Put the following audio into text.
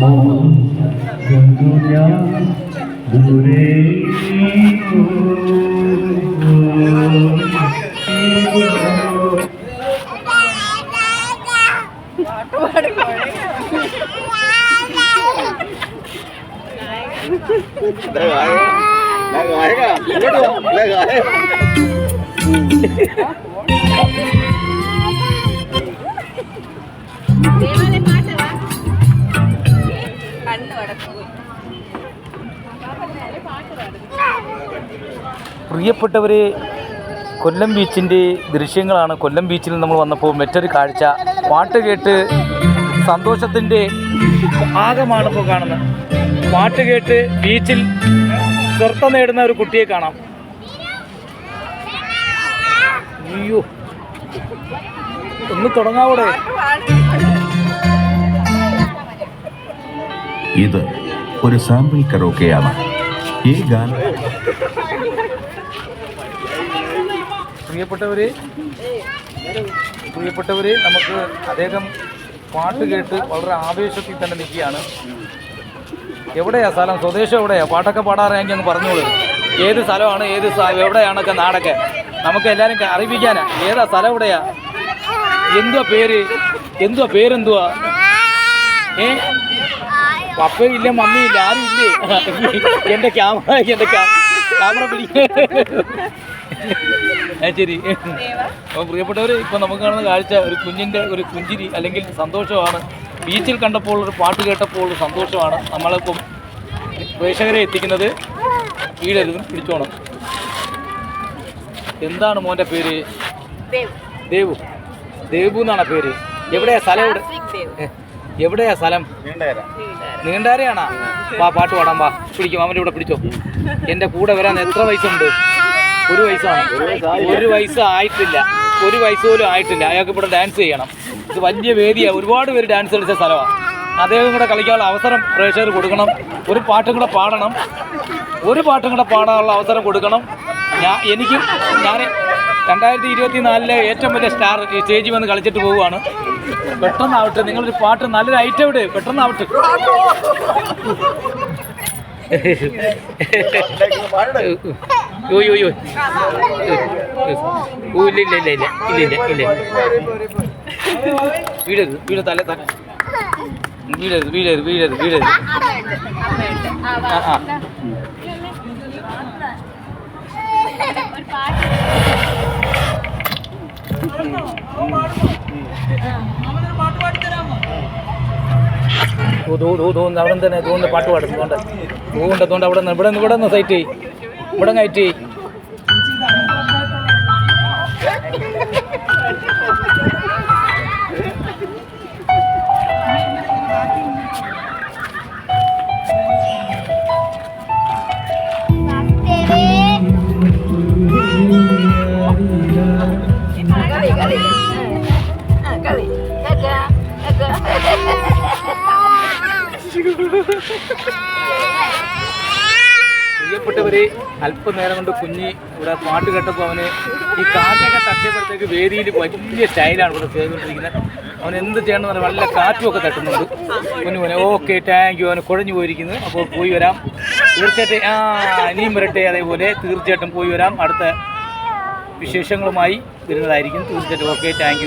mong gần tôi nhớ dù đến Đã gọi Đã gọi kìa Đã gọi Đã gọi പ്രിയപ്പെട്ടവരെ കൊല്ലം ബീച്ചിന്റെ ദൃശ്യങ്ങളാണ്. കൊല്ലം ബീച്ചിൽ നമ്മൾ വന്നപ്പോൾ മറ്റൊരു കാഴ്ച. പാട്ട് കേട്ട് സന്തോഷത്തിന്റെ ഭാഗമാണ് ഇപ്പോൾ കാണുന്നത്. പാട്ട് കേട്ട് ബീച്ചിൽ സ്വർത്തം നേടുന്ന ഒരു കുട്ടിയെ കാണാം. അയ്യോ. ഒന്ന് തുടങ്ങാവൂടെ? ഇത് ഒരു സാമ്പിൾ കരോക്കെയാണ് ഈ ഗാനം. പ്രിയപ്പെട്ടവരെ പ്രിയപ്പെട്ടവരെ നമുക്ക് അദ്ദേഹം പാട്ട് കേട്ട് വളരെ ആവേശത്തിൽ തന്നെ നിൽക്കുകയാണ്. എവിടെയാ സ്ഥലം? സ്വദേശം എവിടെയാ? പാട്ടൊക്കെ പാടാറെങ്കിൽ അങ്ങ് പറഞ്ഞോളൂ. ഏത് സ്ഥലമാണ്? ഏത് എവിടെയാണൊക്കെ നാടൊക്കെ? നമുക്ക് എല്ലാവരും അറിയിപ്പിക്കാനാ. ഏതാ സ്ഥലം എവിടെയാ? എന്തുവാ പേര്? എന്തുവാ പേരെന്തുവാ? ഏ? പപ്പയില്ല മമ്മിയില്ല ആരും ഇല്ലേ? എന്റെ ക്യാമറ എന്റെ ക്യാമറ പിടിക്ക അപ്പൊ ശരി. അപ്പോൾ പ്രിയപ്പെട്ടവർ ഇപ്പോൾ നമുക്ക് കാണുന്ന കാഴ്ച ഒരു കുഞ്ഞിന്റെ ഒരു കുഞ്ചിരി അല്ലെങ്കിൽ സന്തോഷമാണ്. ബീച്ചിൽ കണ്ടപ്പോൾ ഒരു പാട്ട് കേട്ടപ്പോൾ ഒരു സന്തോഷമാണ്. നമ്മളിപ്പം പ്രേക്ഷകരെ എത്തിക്കുന്നത് വീടരുതും പിടിച്ചോണം. എന്താണ് മോന്റെ പേര്? ദേവു. ദേവു. എന്നാണ് പേര്. എവിടെയാ സ്ഥലം എവിടെ? എവിടെയാ സ്ഥലം? നീണ്ടാരയാണാ വാ പാട്ട് പാടാം വാ. പിടിക്കും അവന്റെ ഇവിടെ പിടിച്ചോ. എന്റെ കൂടെ വരാൻ എത്ര വയസ്സുണ്ട്? ഒരു വയസ്സാണ്. ഒരു വയസ്സ് ആയിട്ടില്ല. ഒരു വയസ്സ് പോലും ആയിട്ടില്ല. അയാൾക്ക് ഇവിടെ ഡാൻസ് ചെയ്യണം. ഇത് വലിയ വേദിയാണ് ഒരുപാട് പേര് ഡാൻസ് കളിച്ച സ്ഥലമാണ് അദ്ദേഹം കൂടെ കളിക്കാനുള്ള അവസരം പ്രേക്ഷകർ കൊടുക്കണം. ഒരു പാട്ടും കൂടെ പാടണം. ഒരു പാട്ടും കൂടെ പാടാനുള്ള അവസരം കൊടുക്കണം. ഞാൻ എനിക്കും ഞാൻ രണ്ടായിരത്തി ഇരുപത്തി നാലിലെ ഏറ്റവും വലിയ സ്റ്റാർ ഈ സ്റ്റേജിൽ വന്ന് കളിച്ചിട്ട് പോവുകയാണ്. പെട്ടെന്നാവട്ടെ നിങ്ങളൊരു പാട്ട് നല്ലൊരു ഐറ്റം ഇട്. പെട്ടെന്നാവട്ടെ. ഓ യോ യോ. ഓ ആ അവിടെ തന്നെ പാട്ട് പാടുന്നു തോണ്ട തോണ്ട അവിടെ നിന്ന് ഇവിടെ നിന്ന് ഇവിടെ നിന്ന് സൈറ്റ് ഇവിടെ കയറ്റി പ്രിയപ്പെട്ടവരെ അല്പനേരം കൊണ്ട് കുഞ്ഞി ഇവിടെ പാട്ട് കേട്ടപ്പോൾ അവന് ഈ കാറ്റൊക്കെ തട്ടിയപ്പോഴത്തേക്ക് വേദിയിൽ വലിയ സ്റ്റൈലാണ് ഇവിടെ ചെയ്തുകൊണ്ടിരിക്കുന്നത്. അവൻ എന്ത് ചെയ്യണമെന്ന് പറഞ്ഞാൽ നല്ല കാറ്റുമൊക്കെ തട്ടുന്നുണ്ട്. കുഞ്ഞു മോനെ ഓക്കെ താങ്ക് യു അവന് കുഴഞ്ഞു പോയിരിക്കുന്നു. അപ്പോൾ പോയി വരാം. തീർച്ചയായിട്ടും ആ ഇനിയും വരട്ടെ അതേപോലെ തീർച്ചയായിട്ടും പോയി വരാം. അടുത്ത വിശേഷങ്ങളുമായി വരുന്നതായിരിക്കും. തീർച്ചയായിട്ടും ഓക്കെ താങ്ക്